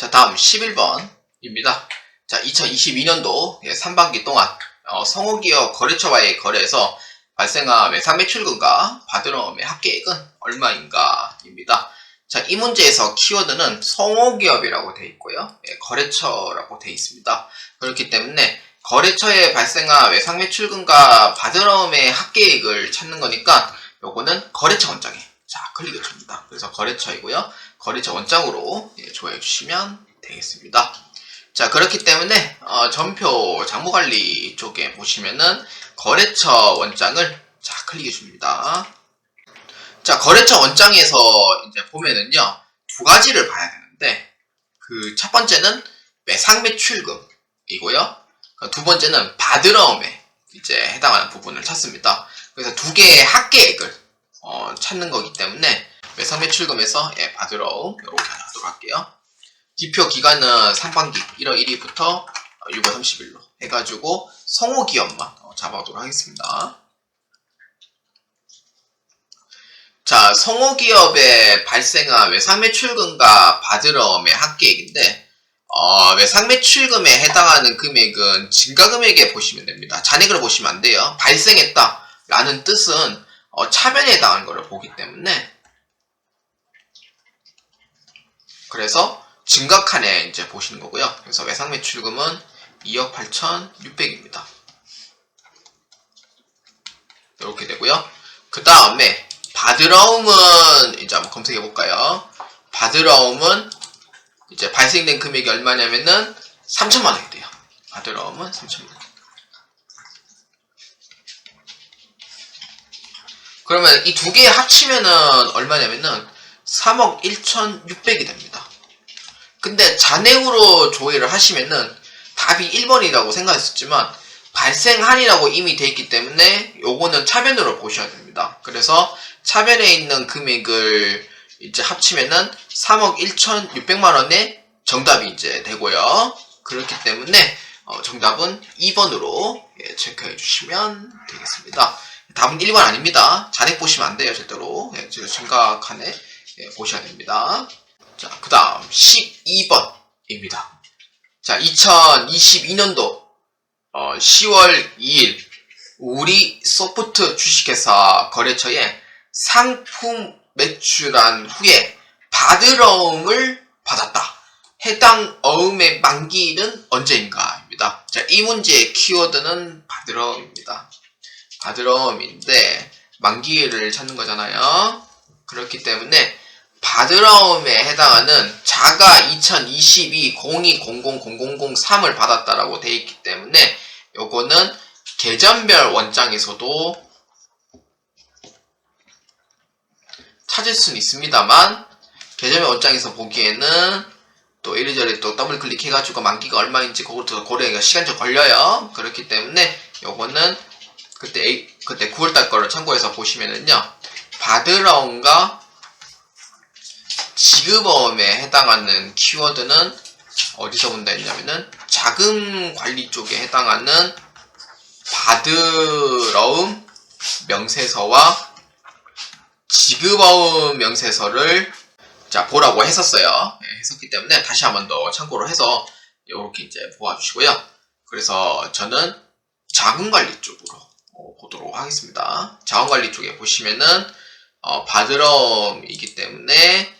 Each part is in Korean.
자, 다음 11번입니다. 자, 2022년도 3반기 동안 어, 성호기업 거래처와의 거래에서 발생한 외상 매출금과 받으러움의 합계액은 얼마인가입니다. 자, 이 문제에서 키워드는 성호기업이라고 되어 있고요. 예, 거래처라고 되어 있습니다. 그렇기 때문에 거래처에 발생한 외상 매출금과 받으러움의 합계액을 찾는 거니까 요거는 거래처 원장에 자 클릭해 줍니다. 그래서 거래처이고요. 거래처 원장으로 예, 조회해 주시면 되겠습니다. 자 그렇기 때문에 어, 전표 장부관리 쪽에 보시면은 거래처 원장을 자 클릭해 줍니다. 자 거래처 원장에서 이제 보면은요 두 가지를 봐야 되는데 그 첫 번째는 매상 매출금이고요. 그두 번째는 받으러움에 이제 해당하는 부분을 찾습니다. 그래서 두 개의 합계액을 어, 찾는 거기 때문에 매상 매출금에서 예, 받으러움 이렇게 하도록 할게요. 기표 기간은 상반기 1월 1일부터 6월 30일로 해가지고 성호 기업만 어, 잡아오도록 하겠습니다. 자, 성호 기업에 발생한 외상 매출금과 받으러움의 합계액인데 어, 외상 매출금에 해당하는 금액은 증가 금액에 보시면 됩니다. 잔액을 보시면 안 돼요. 발생했다 라는 뜻은 어, 차변에 해당하는 것을 보기 때문에 그래서 증가 칸에 이제 보시는 거고요. 그래서 외상 매출금은 2억 8,600입니다. 이렇게 되고요. 그 다음에 받으러움은 이제 한번 검색해 볼까요? 받으러움은 이제 발생된 금액이 얼마냐면은 3천만 원이 돼요. 받으러움은 3천만 원. 그러면 이 두 개 합치면은 얼마냐면은 3억 1,600이 됩니다. 근데 잔액으로 조회를 하시면은 답이 1번이라고 생각했었지만 발생한이라고 이미 돼 있기 때문에 요거는 차변으로 보셔야 됩니다. 그래서 차변에 있는 금액을 이제 합치면은 3억 1,600만 원의 정답이 이제 되고요. 그렇기 때문에 어, 정답은 2번으로 예, 체크해 주시면 되겠습니다. 답은 1번 아닙니다. 잔액 보시면 안 돼요, 절대로. 예, 제가 심각하네 예, 보셔야 됩니다. 자, 그 다음 12번입니다. 자, 2022년도 10월 2일 우리 소프트 주식회사 거래처에 상품 매출한 후에 받으러움을 받았다. 해당 어음의 만기일은 언제인가입니다. 자, 이 문제의 키워드는 받으러움입니다. 받으러움인데 만기일을 찾는 거잖아요. 그렇기 때문에 받으러움에 해당하는 자가 2022 02000003을 받았다라고 되어 있기 때문에 요거는 계전별 원장에서도 찾을 수는 있습니다만 계정의 원장에서 보기에는 또 이리저리 또 더블 클릭해가지고 만기가 얼마인지 그것도 고려가 시간 좀 걸려요. 그렇기 때문에 요거는 그때 그때 9월달 거를 참고해서 보시면은요 받으러움과 지급어음에 해당하는 키워드는 어디서 본다 했냐면은 자금 관리 쪽에 해당하는 받으러움 명세서와 지급어음 명세서를 자 보라고 했었어요. 예, 했었기 때문에 다시 한번 더 참고로 해서 이렇게 이제 보아주시고요. 그래서 저는 자금 관리 쪽으로 어, 보도록 하겠습니다. 자금 관리 쪽에 보시면은 어, 받으러움이기 때문에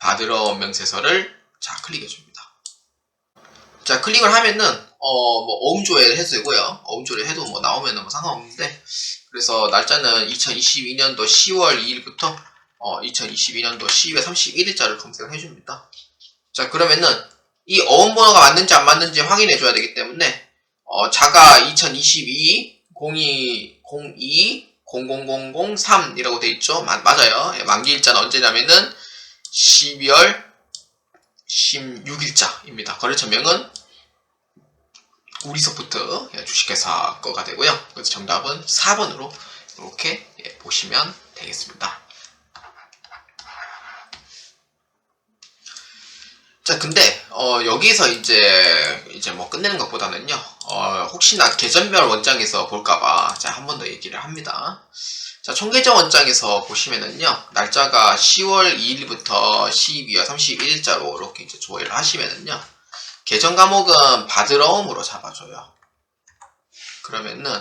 받으러움 명세서를 자 클릭해 줍니다. 자 클릭을 하면은 어 뭐 어음 조회를 해도 되고요. 어음 조회 해도 뭐 나오면은 뭐 상관없는데 그래서 날짜는 2022년도 10월 2일부터 어, 2022년도 12월 31일자를 검색을 해줍니다. 자, 그러면은 이 어음 번호가 맞는지 안 맞는지 확인해 줘야 되기 때문에 어, 자가 2022 02 02 0003이라고 돼 있죠. 마- 맞아요. 예, 만기 일자는 언제냐면은 12월 16일자입니다. 거래처명은 우리소프트 예, 주식회사 거가 되고요. 그래서 정답은 4번으로 이렇게 예, 보시면 되겠습니다. 자, 근데 어, 여기서 이제 이제 뭐 끝내는 것보다는요. 어, 혹시나 계전별 원장에서 볼까봐 자 한 번 더 얘기를 합니다. 자, 자, 총계정 원장에서 보시면은요, 날짜가 10월 2일부터 12월 31일자로 이렇게 이제 조회를 하시면은요, 계정 과목은 받으러옴으로 잡아줘요. 그러면은,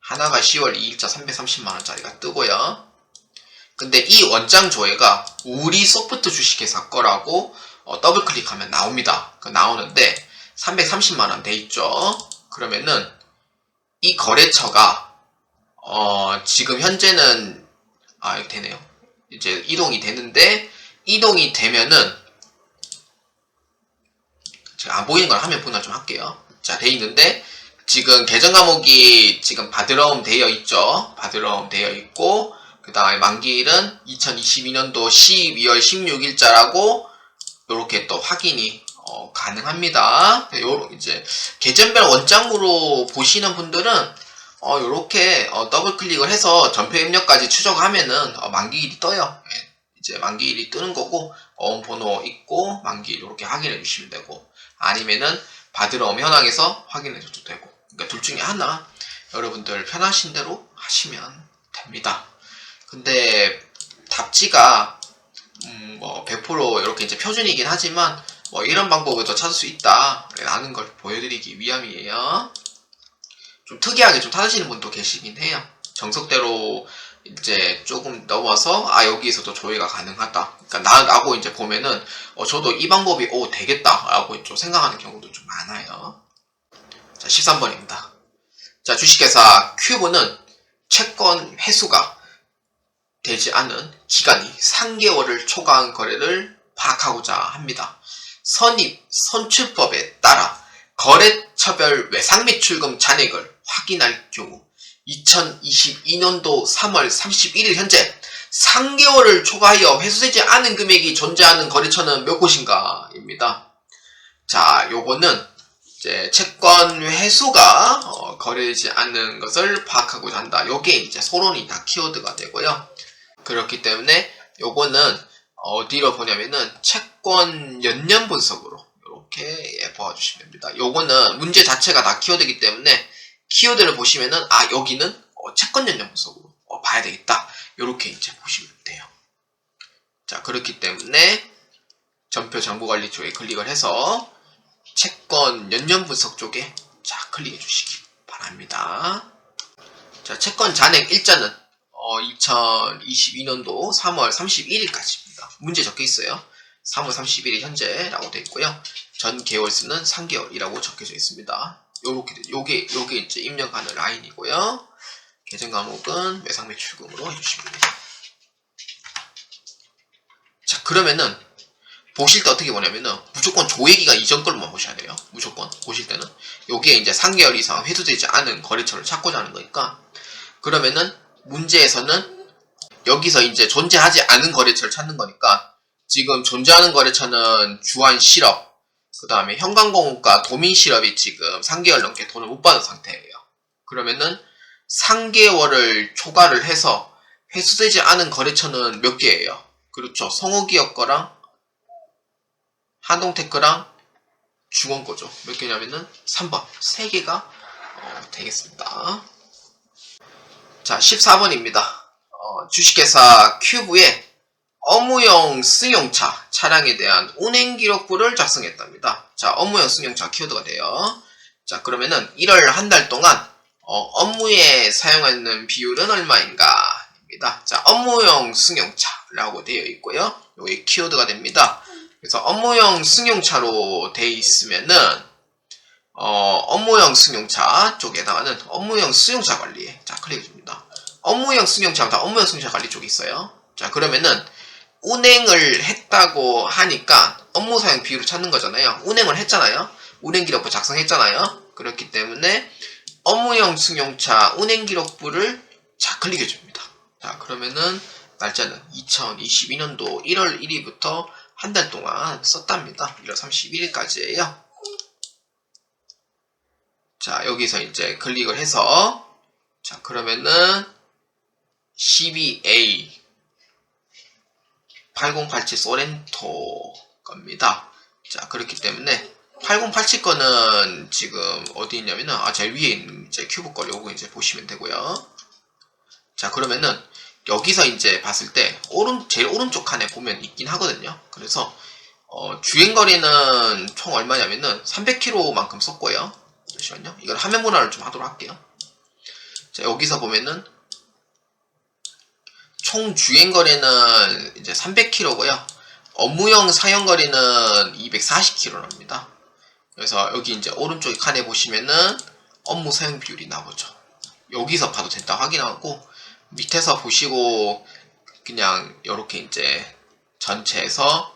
하나가 10월 2일자 330만원짜리가 뜨고요. 근데 이 원장 조회가 우리 소프트 주식회사 거라고 어, 더블 클릭하면 나옵니다. 그 나오는데 330만원 돼 있죠. 그러면은 이 거래처가 어, 지금 현재는 아 이거 되네요. 이제 이동이 되는데 이동이 되면은 제가 안 보이는 걸 화면 분할 좀 할게요. 자, 돼 있는데 지금 계정 과목이 지금 받으러옴 되어 있죠. 받으러옴 되어 있고 그 다음에 만기일은 2022년도 12월 16일자라고 이렇게 또 확인이 어, 가능합니다. 요 이제 계정별 원장으로 보시는 분들은 어, 요렇게 어, 더블 클릭을 해서 전표 입력까지 추적하면은 어, 만기일이 떠요. 예, 이제 만기일이 뜨는 거고 어음 번호 있고 만기일 이렇게 확인해 주시면 되고 아니면은 받으러 오면 현황에서 확인해 줘도 되고 그러니까 둘 중에 하나 여러분들 편하신 대로 하시면 됩니다. 근데 답지가 음, 뭐 100% 이렇게 이제 표준이긴 하지만 뭐 이런 방법을 더 찾을 수 있다 라는 걸 보여드리기 위함이에요. 좀 특이하게 좀 찾으시는 분도 계시긴 해요. 정석대로 이제 조금 넘어서 아 여기에서도 조회가 가능하다. 그러니까 나, 라고 이제 보면은 어, 저도 이 방법이 오 되겠다라고 좀 생각하는 경우도 좀 많아요. 자 13번입니다. 자 주식회사 큐브는 채권 회수가 되지 않은 기간이 3개월을 초과한 거래를 파악하고자 합니다. 선입 선출법에 따라 거래처별 외상매출금 잔액을 확인할 경우 2022년도 3월 31일 현재 3개월을 초과하여 회수되지 않은 금액이 존재하는 거래처는 몇 곳인가? 입니다. 자, 요거는 이제 채권 회수가 어, 거래되지 않는 것을 파악하고자 한다. 요게 이제 소론이 다 키워드가 되고요. 그렇기 때문에 요거는 어디로 보냐면은 채권 연년 분석으로 이렇게 예, 보아주시면 됩니다. 요거는 문제 자체가 다 키워드이기 때문에 키워드를 보시면은 아 여기는 어, 채권 연년 분석으로 어, 봐야 되겠다. 이렇게 이제 보시면 돼요. 자 그렇기 때문에 전표 정보 관리 쪽에 클릭을 해서 채권 연년 분석 쪽에 자 클릭해 주시기 바랍니다. 자 채권 잔액 일자는 어, 2022년도 3월 31일까지입니다. 문제 적혀 있어요. 3월 31일 현재라고 되어 있고요. 전 개월 수는 3개월이라고 적혀져 있습니다. 요렇게 요게 요게 이제 입력하는 라인이고요. 계정 과목은 매상 매출금으로 해주시면 됩니다. 자 그러면은 보실 때 어떻게 보냐면은 무조건 조회기간 이전 걸로만 보셔야 돼요. 무조건 보실 때는 요게 이제 3개월 이상 회수되지 않은 거래처를 찾고자 하는 거니까 그러면은 문제에서는 여기서 이제 존재하지 않은 거래처를 찾는 거니까 지금 존재하는 거래처는 주한 실업, 그 다음에 현관공업과 도민실업이 지금 3개월 넘게 돈을 못 받은 상태예요. 그러면은 3개월을 초과를 해서 회수되지 않은 거래처는 몇 개예요? 그렇죠. 성우기업 거랑 한동테크랑 중원 거죠. 몇 개냐면은 3번. 3개가 어, 되겠습니다. 자, 14번입니다. 어, 주식회사 큐브에 업무용 승용차 차량에 대한 운행 기록부를 작성했답니다. 자, 업무용 승용차 키워드가 돼요. 자, 그러면은 1월 한 달 동안 어, 업무에 사용하는 비율은 얼마인가? 입니다. 자, 업무용 승용차라고 되어 있고요. 여기 키워드가 됩니다. 그래서 업무용 승용차로 되어 있으면은 어, 업무용 승용차 쪽에 해당하는 업무용 승용차 관리에 자 클릭해 줍니다. 업무용 승용차 다 업무용 승용차 관리 쪽에 있어요. 자 그러면은 운행을 했다고 하니까 업무 사용 비율을 찾는 거잖아요. 운행을 했잖아요. 운행 기록부 작성했잖아요. 그렇기 때문에 업무용 승용차 운행 기록부를 자 클릭해 줍니다. 자 그러면은 날짜는 2022년도 1월 1일부터 한 달 동안 썼답니다. 1월 31일까지예요. 자, 여기서 이제 클릭을 해서, 자, 그러면은, 12A 8087 소렌토 겁니다. 자, 그렇기 때문에, 8087 거는 지금 어디 있냐면은, 아, 제일 위에 있는 이제 큐브 거 요거 이제 보시면 되고요. 자, 그러면은, 여기서 이제 봤을 때 오른 제일 오른쪽 칸에 보면 있긴 하거든요. 그래서 어, 주행 거리는 총 얼마냐면은 300km만큼 썼고요. 잠시만요. 이걸 화면 문화를 좀 하도록 할게요. 자, 여기서 보면은 총 주행 거리는 이제 300km고요. 업무용 사용 거리는 240km랍니다. 그래서 여기 이제 오른쪽 칸에 보시면은 업무 사용 비율이 나오죠. 여기서 봐도 된다 확인하고 밑에서 보시고 그냥 이렇게 이제 전체에서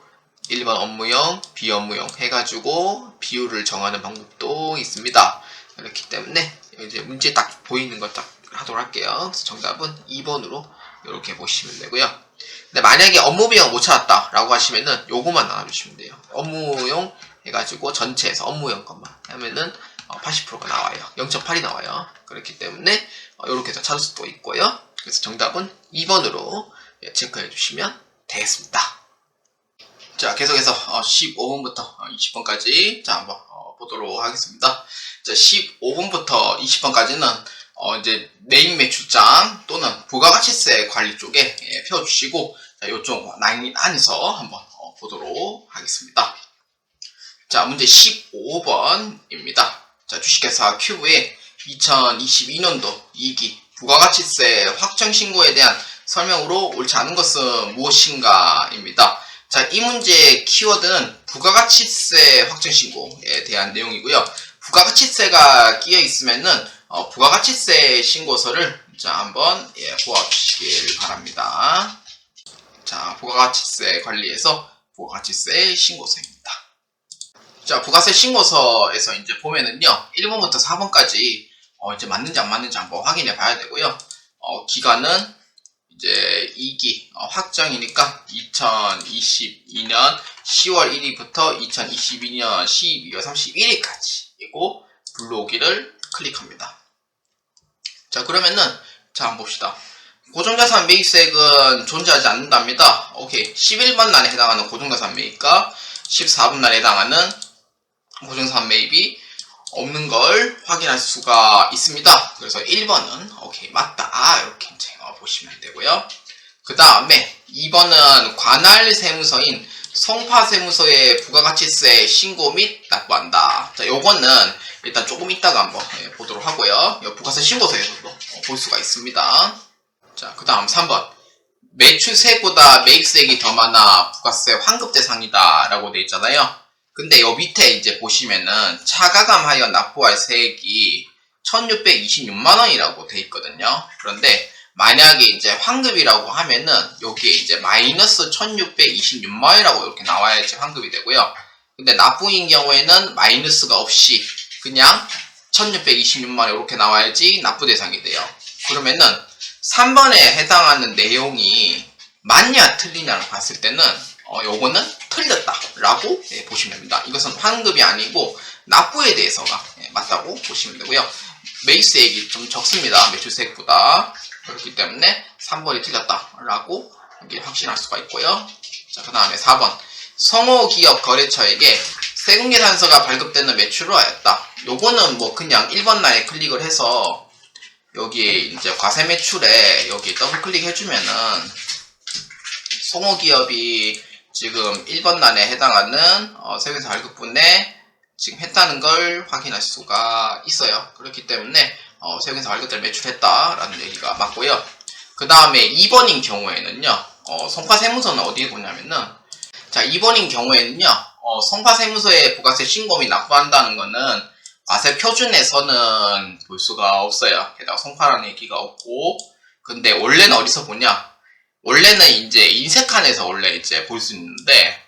1번 업무용, 비업무용 해가지고 비율을 정하는 방법도 있습니다. 그렇기 때문에 이제 문제 딱 보이는 걸 딱 하도록 할게요. 그래서 정답은 2번으로 이렇게 보시면 되고요. 근데 만약에 업무 비용 못 찾았다 라고 하시면은 요거만 나눠주시면 돼요. 업무용 해가지고 전체에서 업무용 것만 하면은 80%가 나와요. 0.8이 나와요. 그렇기 때문에 이렇게 해서 찾을 수도 있고요. 그래서 정답은 2번으로 체크해 주시면 되겠습니다. 자, 계속해서 15번부터 20번까지 자 한번 어, 보도록 하겠습니다. 자, 15번부터 20번까지는 어, 이제 메인 매출장 또는 부가가치세 관리 쪽에 예, 펴주시고 자, 요쪽 라인 안에서 한번 어, 보도록 하겠습니다. 자, 문제 15번입니다. 자, 주식회사 큐브의 2022년도 2기 부가가치세 확정 신고에 대한 설명으로 옳지 않은 것은 무엇인가입니다. 자, 이 문제의 키워드는 부가가치세 확정 신고에 대한 내용이고요. 부가가치세가 끼어 있으면은 어, 부가가치세 신고서를 자 한번 예, 보아주시길 바랍니다. 자, 부가가치세 관리에서 부가가치세 신고서입니다. 자, 부가세 신고서에서 이제 보면은요, 1번부터 4번까지 어, 이제 맞는지 안 맞는지 한번 확인해 봐야 되고요. 어, 기간은 이제 2기 어, 확정이니까 2022년 10월 1일부터 2022년 12월 31일까지이고 불러오기를 클릭합니다. 자 그러면은 자 한번 봅시다. 고정자산 매입세액은 존재하지 않는답니다. 오케이 11번 날에 해당하는 고정자산 매입과 14번 날에 해당하는 고정자산 매입이 없는 걸 확인할 수가 있습니다. 그래서 1번은 오케이 맞다 아, 이렇게 어, 보시면 되고요. 그 다음에 2번은 관할 세무서인 송파세무서에 부가가치세 신고 및 납부한다. 자, 요거는 일단 조금 이따가 한번 예, 보도록 하고요. 요 부가세 신고서에서도 어, 볼 수가 있습니다. 자, 그 다음 3번. 매출세보다 매입세액이 더 많아 부가세 환급 대상이다 라고 돼 있잖아요. 근데 요 밑에 이제 보시면은 차가감하여 납부할 세액이 1626만원이라고 돼 있거든요. 그런데 만약에 이제 환급이라고 하면은 여기에 이제 마이너스 1626만원이라고 이렇게 나와야지 환급이 되고요. 근데 납부인 경우에는 마이너스가 없이 그냥 1626만원 이렇게 나와야지 납부 대상이 돼요. 그러면은 3번에 해당하는 내용이 맞냐 틀리냐를 봤을 때는 어, 요거는 틀렸다라고 예, 보시면 됩니다. 이것은 환급이 아니고 납부에 대해서가 예, 맞다고 보시면 되고요. 매입세액이 좀 적습니다. 매출세액보다 그렇기 때문에 3번이 틀렸다라고 확신할 수가 있고요. 자, 그 다음에 4번 성호 기업 거래처에게 세금계산서가 발급되는 매출을 하였다. 요거는 뭐 그냥 1번 날에 클릭을 해서 여기 이제 과세 매출에 여기 더블 클릭해주면은 송호기업이 지금 1번 난에 해당하는 어, 세금세 발급분에 지금 했다는 걸 확인할 수가 있어요. 그렇기 때문에 어, 세금세 발급대를 매출했다라는 얘기가 맞고요. 그 다음에 2번인 경우에는요. 어, 성파세무서는 어디에 보냐면은 자 2번인 경우에는요. 어, 성파세무서에 부가세 신고비 납부한다는 거는 과세 표준에서는 볼 수가 없어요. 게다가 성파라는 얘기가 없고 근데 원래는 어디서 보냐? 원래는 이제 인쇄칸에서 원래 이제 볼 수 있는데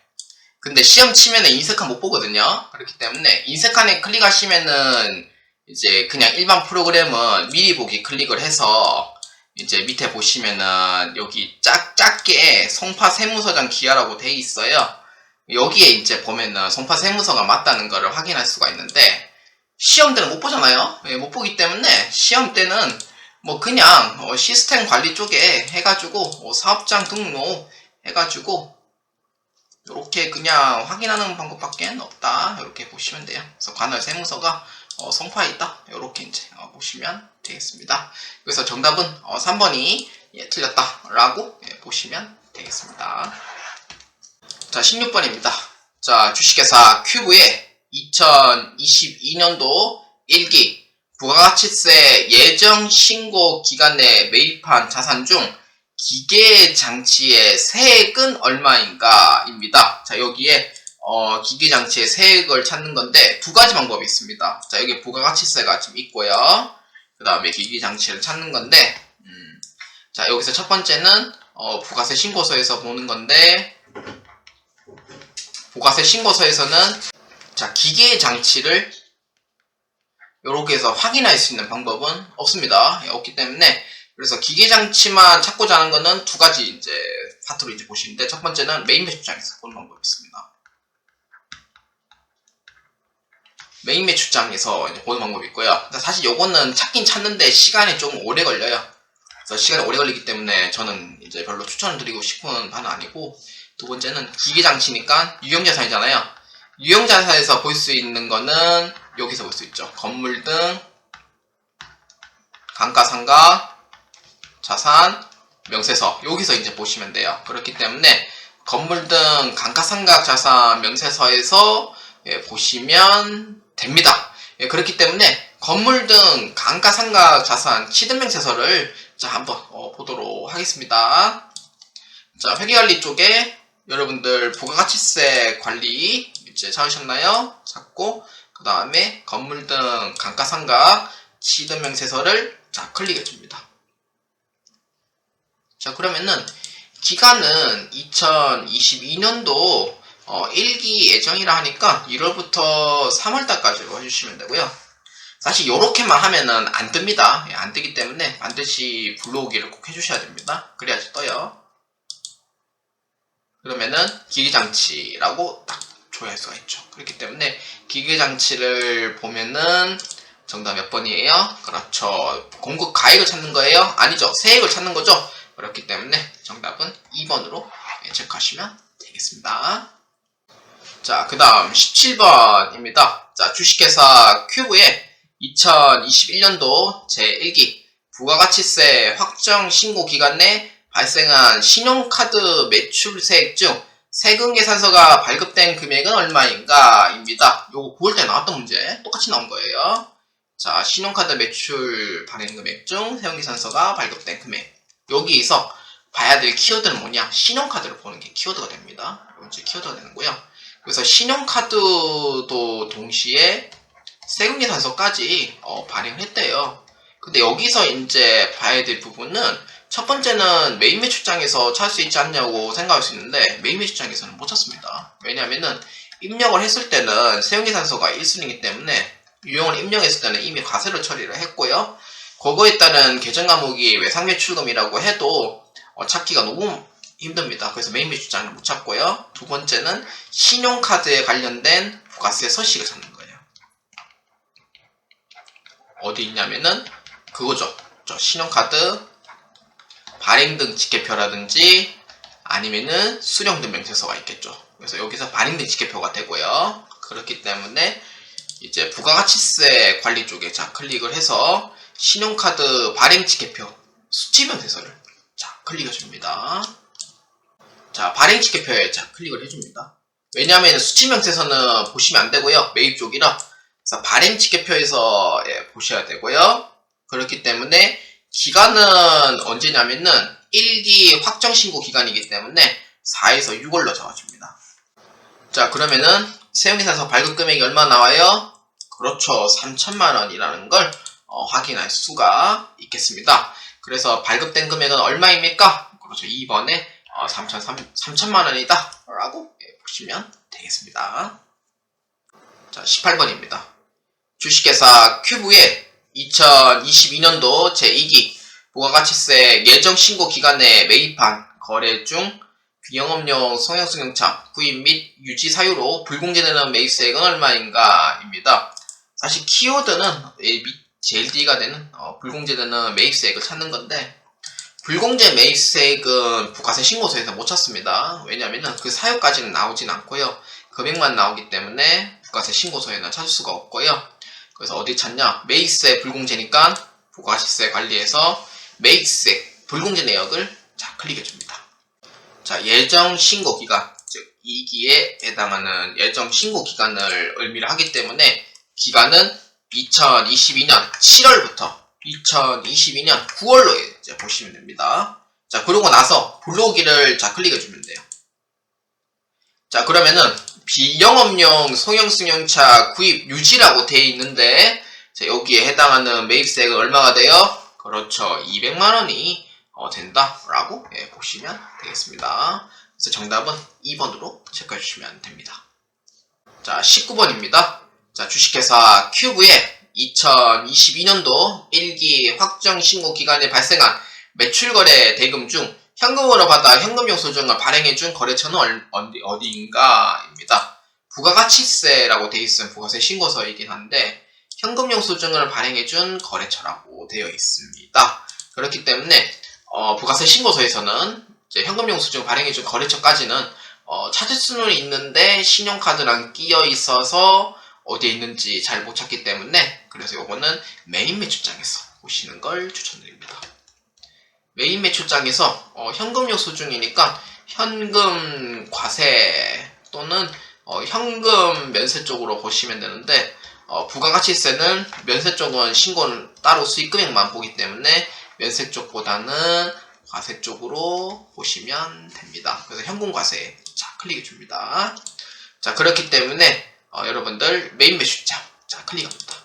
근데 시험 치면은 인쇄칸 못 보거든요. 그렇기 때문에 인쇄칸에 클릭하시면은 이제 그냥 일반 프로그램은 미리 보기 클릭을 해서 이제 밑에 보시면은 여기 짝, 작게 송파 세무서장 기하라고 돼 있어요. 여기에 이제 보면은 송파 세무서가 맞다는 거를 확인할 수가 있는데 시험 때는 못 보잖아요. 예, 못 보기 때문에 시험 때는 뭐 그냥 어, 시스템 관리 쪽에 해가지고 어, 사업장 등록 해가지고 이렇게 그냥 확인하는 방법밖에 없다 이렇게 보시면 돼요. 그래서 관할 세무서가 어, 성파에 있다. 이렇게 이제 어, 보시면 되겠습니다. 그래서 정답은 어, 3번이 예, 틀렸다라고 예, 보시면 되겠습니다. 자, 16번입니다. 자, 주식회사 큐브의 2022년도 1기 부가가치세 예정 신고 기간 내 매입한 자산 중 기계 장치의 세액은 얼마인가? 입니다. 자, 여기에 어, 기계 장치의 세액을 찾는 건데 두 가지 방법이 있습니다. 자, 여기 부가가치세가 지금 있고요. 그 다음에 기계 장치를 찾는 건데, 음, 자, 여기서 첫 번째는 어, 부가세 신고서에서 보는 건데, 부가세 신고서에서는 자, 기계 장치를 이렇게 해서 확인할 수 있는 방법은 없습니다. 예, 없기 때문에 그래서 기계 장치만 찾고자 하는 거는 두 가지 이제 파트로 이제 보시는데 첫 번째는 메인 매출장에서 보는 방법이 있습니다. 메인 매출장에서 보는 방법이 있고요. 사실 요거는 찾긴 찾는데 시간이 좀 오래 걸려요. 그래서 시간이 오래 걸리기 때문에 저는 이제 별로 추천을 드리고 싶은 바는 아니고 두 번째는 기계 장치니까 유형자산이잖아요. 유형자산에서 볼 수 있는 거는 여기서 볼 수 있죠. 건물 등 감가상각 자산 명세서 여기서 이제 보시면 돼요. 그렇기 때문에 건물 등 감가상각 자산 명세서에서 예, 보시면 됩니다. 예, 그렇기 때문에 건물 등 감가상각 자산 취득명세서를 자 한번 어, 보도록 하겠습니다. 자 회계관리 쪽에 여러분들 부가가치세 관리 이제 찾으셨나요? 찾고 그 다음에 건물 등 감가상각 취득명세서를 자 클릭해 줍니다. 자 그러면은 기간은 2022년도 어, 1기 예정이라 하니까 1월부터 3월달까지로 해주시면 되고요. 사실 이렇게만 하면은 안 뜹니다. 예, 안 뜨기 때문에 반드시 불러오기를 꼭 해주셔야 됩니다. 그래야지 떠요. 그러면은 기계장치라고 딱 조회할 수가 있죠. 그렇기 때문에 기계장치를 보면은 정답 몇 번이에요? 그렇죠. 공급 가액을 찾는 거예요? 아니죠. 세액을 찾는 거죠. 그렇기 때문에 정답은 2번으로 체크하시면 되겠습니다. 자, 그 다음 17번입니다. 자, 주식회사 큐브의 2021년도 제1기 부가가치세 확정 신고 기간 내 발생한 신용카드 매출세액 중 세금 계산서가 발급된 금액은 얼마인가? 입니다. 요거 9월 때 나왔던 문제 똑같이 나온 거예요. 자, 신용카드 매출 발행 금액 중 세금 계산서가 발급된 금액. 여기에서 봐야 될 키워드는 뭐냐? 신용카드를 보는 게 키워드가 됩니다. 이제 키워드가 되는고요. 그래서 신용카드도 동시에 세금계산서까지 어, 발행을 했대요. 근데 여기서 이제 봐야 될 부분은 첫 번째는 메인 매출장에서 찾을 수 있지 않냐고 생각할 수 있는데 메인 매출장에서는 못 찾습니다. 왜냐하면은 입력을 했을 때는 세금계산서가 1순위이기 때문에 유형을 입력했을 때는 이미 과세를 처리를 했고요. 그거에 따른 계정 과목이 외상 매출금이라고 해도 어, 찾기가 너무 힘듭니다. 그래서 메인 매출장을 못 찾고요. 두 번째는 신용카드에 관련된 부가세 서식을 찾는 거예요. 어디 있냐면은 그거죠. 저 신용카드 발행 등 직계표라든지 아니면은 수령 등 명세서가 있겠죠. 그래서 여기서 발행 등 직계표가 되고요. 그렇기 때문에 이제 부가가치세 관리 쪽에 자 클릭을 해서 신용카드 발행 직계표 수치 명세서를 자 클릭해 줍니다. 자, 발행 직계표에 자, 클릭을 해줍니다. 왜냐하면 수치 명세서는 보시면 안 되고요. 매입 쪽이라. 그래서 발행 직계표에서 예, 보셔야 되고요. 그렇기 때문에 기간은 언제냐면은 1기 확정 신고 기간이기 때문에 4에서 6월로 잡아줍니다. 자, 그러면은 세용계산서 발급 금액이 얼마 나와요? 그렇죠. 3천만 원이라는 걸 어, 확인할 수가 있겠습니다. 그래서 발급된 금액은 얼마입니까? 그렇죠. 2번에 어, 3천, 3천만 원이다. 라고 예, 보시면 되겠습니다. 자, 18번입니다. 주식회사 큐브의 2022년도 제2기 부가가치세 예정 신고 기간에 매입한 거래 중 비영업용 성형승용차 구입 및 유지 사유로 불공제되는 매입세액은 얼마인가?입니다. 사실 키워드는 제일 D가 되는 어, 불공제되는 매입세액을 찾는 건데 불공제 매입세액은 부가세 신고서에서 못 찾습니다. 왜냐하면 그 사유까지는 나오진 않고요. 금액만 나오기 때문에 부가세 신고서에는 찾을 수가 없고요. 그래서 어디 찾냐? 매입세 불공제니까 부가시세 관리에서 매입세 불공제 내역을 자 클릭해 줍니다. 자 예정 신고 기간 즉 2기에 해당하는 예정 신고 기간을 의미를 하기 때문에 기간은 2022년 7월부터 2022년 9월로 이제 보시면 됩니다. 자 그러고 나서 블로기를 자 클릭해 주면 돼요. 자 그러면은 비영업용 소형승용차 구입 유지라고 되어 있는데 자, 여기에 해당하는 매입세가 얼마가 돼요? 그렇죠 200만원이 된다라고 예, 보시면 되겠습니다 그래서 정답은 2번으로 체크해 주시면 됩니다 자 19번입니다 자 주식회사 큐브의 2022년도 1기 확정 신고 기간에 발생한 매출 거래 대금 중 현금으로 받아 현금용 소정을 발행해준 거래처는 어디인가입니다. 부가가치세라고 되어 있으면 부가세 신고서이긴 한데 현금용 소정을 발행해준 거래처라고 되어 있습니다. 그렇기 때문에 어, 부가세 신고서에서는 현금용 소정 발행해준 거래처까지는 어, 찾을 수는 있는데 신용카드랑 끼어 있어서 어디에 있는지 잘 못 찾기 때문에 그래서 요거는 메인 매출장에서 보시는 걸 추천드립니다. 메인 매출장에서 어, 현금용 수중이니까 현금 과세 또는 어, 현금 면세 쪽으로 보시면 되는데 어, 부가가치세는 면세 쪽은 신고는 따로 수익 금액만 보기 때문에 면세 쪽보다는 과세 쪽으로 보시면 됩니다. 그래서 현금 과세 자 클릭해 줍니다. 자 그렇기 때문에 어, 여러분들 메인 매출장 자 클릭합니다.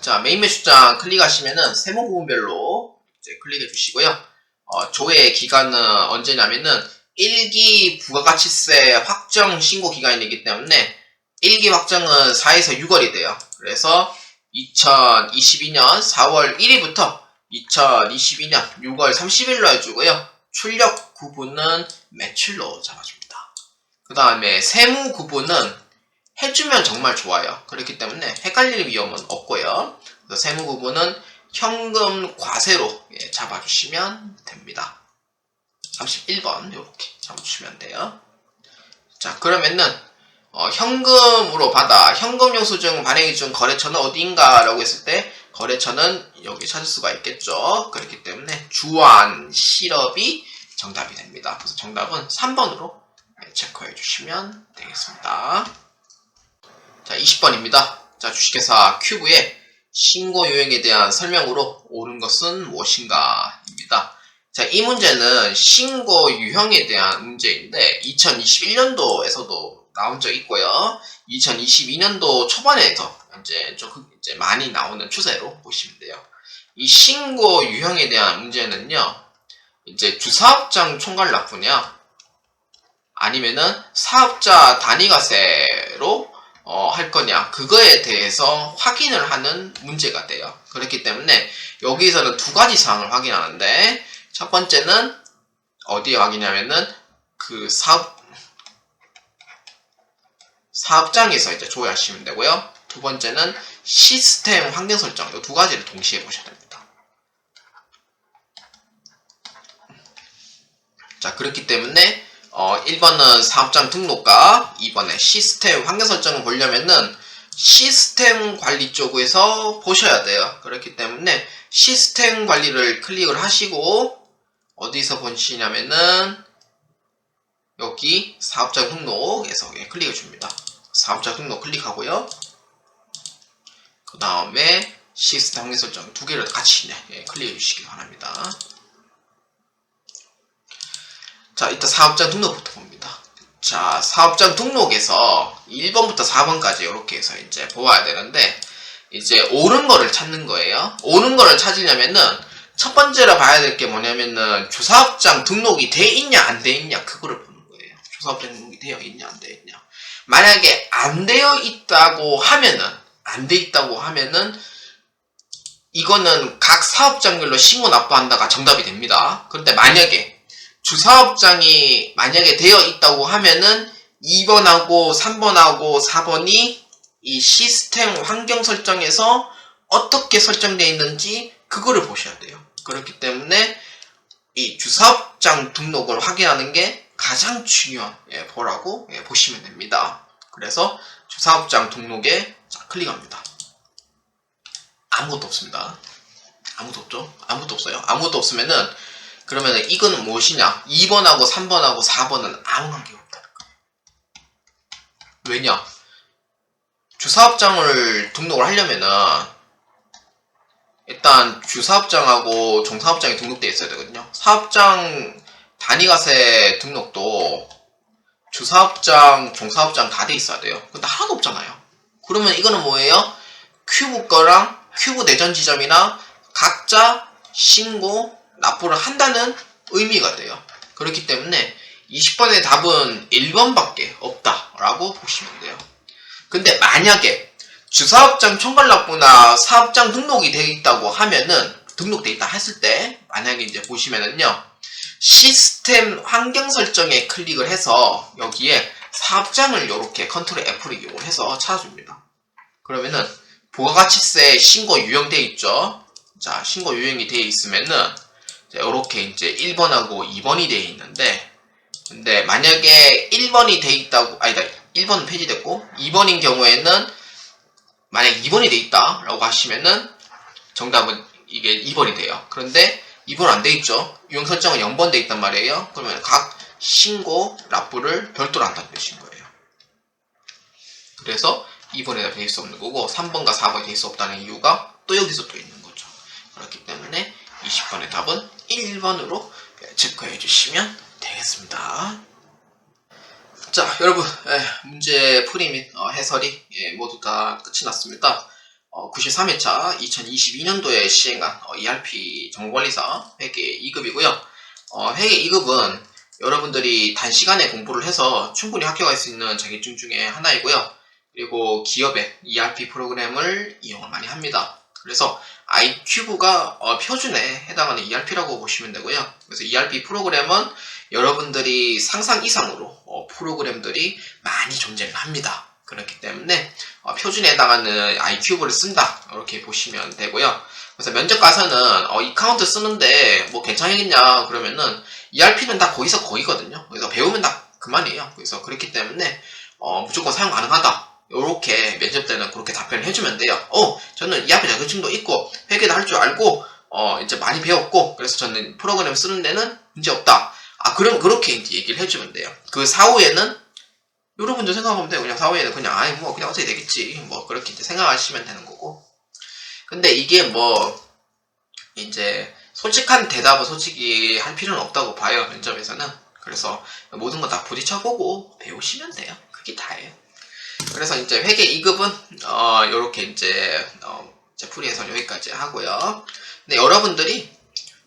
자 메인 매출장 클릭하시면은 세무 부분별로 이제 클릭해 주시고요. 어, 조회 기간은 언제냐면은 1기 부가가치세 확정 신고 기간이기 때문에 1기 확정은 4에서 6월이 돼요. 그래서 2022년 4월 1일부터 2022년 6월 30일로 해주고요. 출력 구분은 매출로 잡아줍니다. 그 다음에 세무 구분은 해주면 정말 좋아요. 그렇기 때문에 헷갈릴 위험은 없고요. 세무 구분은 현금 과세로 예, 잡아주시면 됩니다. 31번 이렇게 잡아주시면 돼요. 자 그러면은 어, 현금으로 받아 현금용 수증 발행해준 거래처는 어디인가라고 했을 때 거래처는 여기 찾을 수가 있겠죠. 그렇기 때문에 주한 실업이 정답이 됩니다. 그래서 정답은 3번으로 체크해 주시면 되겠습니다. 자 20번입니다. 자 주식회사 큐브의 신고 요령에 대한 설명으로 옳은 것은 무엇인가 입니다. 자, 이 문제는 신고 유형에 대한 문제인데 2021년도에서도 나온 적 있고요. 2022년도 초반에도 이제 좀 이제 많이 나오는 추세로 보시면 돼요. 이 신고 유형에 대한 문제는요. 이제 주사업장 총괄 납부냐 아니면은 사업자 단위과세로 어, 할 거냐 그거에 대해서 확인을 하는 문제가 돼요. 그렇기 때문에 여기서는 두 가지 사항을 확인하는데 첫 번째는 어디에 확인하면은 그 사업 사업장에서 이제 조회하시면 되고요. 두 번째는 시스템 환경 설정 이 두 가지를 동시에 보셔야 됩니다. 자 그렇기 때문에 어, 1번은 사업장 등록과 2번에 시스템 환경 설정을 보려면은 시스템 관리 쪽에서 보셔야 돼요. 그렇기 때문에 시스템 관리를 클릭을 하시고 어디서 보시냐면은 여기 사업자 등록에서 예, 클릭해 줍니다. 사업자 등록 클릭하고요. 그 다음에 시스템 환경 설정 두 개를 같이 예, 클릭해 주시기 바랍니다. 자, 이따 사업장 등록부터 봅니다. 자, 사업장 등록에서 1번부터 4번까지 이렇게 해서 이제 보아야 되는데, 이제 옳은 거를 찾는 거예요. 옳은 거를 찾으려면은, 첫 번째로 봐야 될 게 뭐냐면은, 주사업장 등록이 돼 있냐, 안 돼 있냐, 그거를 보는 거예요. 주사업장 등록이 되어 있냐, 안 되어 있냐. 만약에 안 되어 있다고 하면은, 안 돼 있다고 하면은, 이거는 각 사업장별로 신고 납부한다가 정답이 됩니다. 그런데 만약에 주사업장이 만약에 되어 있다고 하면은 2번하고 3번하고 4번이 이 시스템 환경 설정에서 어떻게 설정되어 있는지 그거를 보셔야 돼요. 그렇기 때문에 이 주사업장 등록을 확인하는 게 가장 중요한 예, 보라고 예, 보시면 됩니다. 그래서 주사업장 등록에 자, 클릭합니다. 아무것도 없습니다. 아무것도 없죠? 아무것도 없어요. 아무것도 없으면은 그러면은 이거는 무엇이냐? 2번하고 3번하고 4번은 아무 관계가 없다는 거예요. 왜냐? 주사업장을 등록을 하려면은 일단 주사업장하고 종사업장이 등록되어 있어야 되거든요. 사업장 단위가세 등록도 주사업장, 종사업장 다 돼 있어야 돼요. 근데 하나도 없잖아요. 그러면 이거는 뭐예요? 큐브 거랑 큐브 내전 지점이나 각자 신고, 납부를 한다는 의미가 돼요. 그렇기 때문에 20번의 답은 1번밖에 없다라고 보시면 돼요. 근데 만약에 주사업장 총괄납부나 사업장 등록이 되어 있다고 하면은 등록돼 있다 했을 때 만약에 이제 보시면은요 시스템 환경 설정에 클릭을 해서 여기에 사업장을 이렇게 컨트롤 F를 이용해서 찾아줍니다. 그러면은 부가가치세 신고 유형되어 있죠. 자 신고 유형이 되어 있으면은 이렇게 이제 1번하고 2번이 되어 있는데 근데 만약에 1번이 돼 있다고 아니다 1번은 폐지됐고 2번인 경우에는 만약 2번이 돼 있다라고 하시면은 정답은 이게 2번이 돼요. 그런데 2번 안 돼 있죠. 유형 설정은 0번 돼 있단 말이에요. 그러면 각 신고 납부를 별도로 한다는 뜻인 거예요. 그래서 2번에다 될수 없는 거고 3번과 4번이 될 수 없다는 이유가 또 여기서 또 있는 거죠. 그렇기 때문에 20번의 답은 1번으로 체크해 주시면 되겠습니다. 자, 여러분, 예, 문제 풀이 및 어, 해설이 예, 모두 다 끝이 났습니다. 어, 93회차 2022년도에 시행한 어, ERP 정보관리사 회계 2급이고요. 어, 회계 2급은 여러분들이 단시간에 공부를 해서 충분히 합격할 수 있는 자격증 중에 하나이고요. 그리고 기업의 ERP 프로그램을 이용을 많이 합니다. 그래서 iCube가 어, 표준에 해당하는 ERP라고 보시면 되고요. 그래서 ERP 프로그램은 여러분들이 상상 이상으로 어, 프로그램들이 많이 존재를 합니다. 그렇기 때문에 어, 표준에 해당하는 iCube를 쓴다 이렇게 보시면 되고요. 그래서 면접 가서는 어, 이 카운트 쓰는데 뭐 괜찮겠냐 그러면은 ERP는 다 거기서 거기거든요. 그래서 배우면 다 그만이에요. 그래서 그렇기 때문에 어, 무조건 사용 가능하다. 요렇게 면접 때는 그렇게 답변을 해주면 돼요. 어, 저는 ERP 자격증도 있고 회계도 할 줄 알고 어, 이제 많이 배웠고 그래서 저는 프로그램 쓰는 데는 문제 없다. 아, 그럼 그렇게 이제 얘기를 해주면 돼요. 그 사후에는 여러분들 생각하면 돼요. 그냥 사후에는 그냥 아이 뭐 그냥 어떻게 되겠지. 뭐 그렇게 이제 생각하시면 되는 거고. 근데 이게 뭐 이제 솔직한 대답은 솔직히 할 필요는 없다고 봐요. 면접에서는. 그래서 모든 거 다 부딪혀보고 배우시면 돼요. 그게 다예요. 그래서 이제 회계 2급은 어 요렇게 이제 어 이제 풀이해서 여기까지 하고요. 근데 여러분들이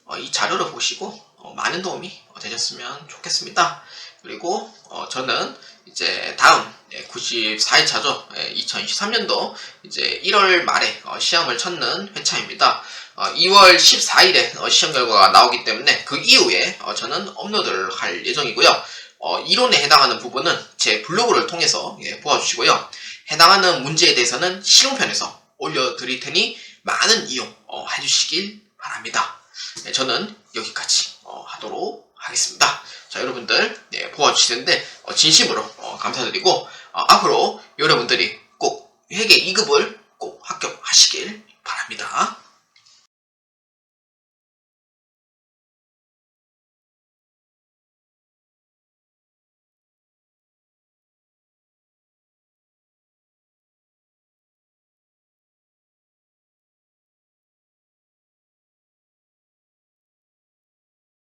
어, 이 자료를 보시고 어, 많은 도움이 어, 되셨으면 좋겠습니다. 그리고 어, 저는 이제 다음 94회차죠. 2023년도 이제 1월 말에 어, 시험을 쳤는 회차입니다. 어, 2월 14일에 어, 시험 결과가 나오기 때문에 그 이후에 어, 저는 업로드를 할 예정이고요. 어, 이론에 해당하는 부분은 제 블로그를 통해서 예, 보아주시고요. 해당하는 문제에 대해서는 실용편에서 올려드릴 테니 많은 이용 어, 해주시길 바랍니다. 네, 저는 여기까지 어, 하도록 하겠습니다. 자, 여러분들 네, 보아주시는데 어, 진심으로 어, 감사드리고 어, 앞으로 여러분들이 꼭 회계 2급을 꼭 합격하시길 바랍니다.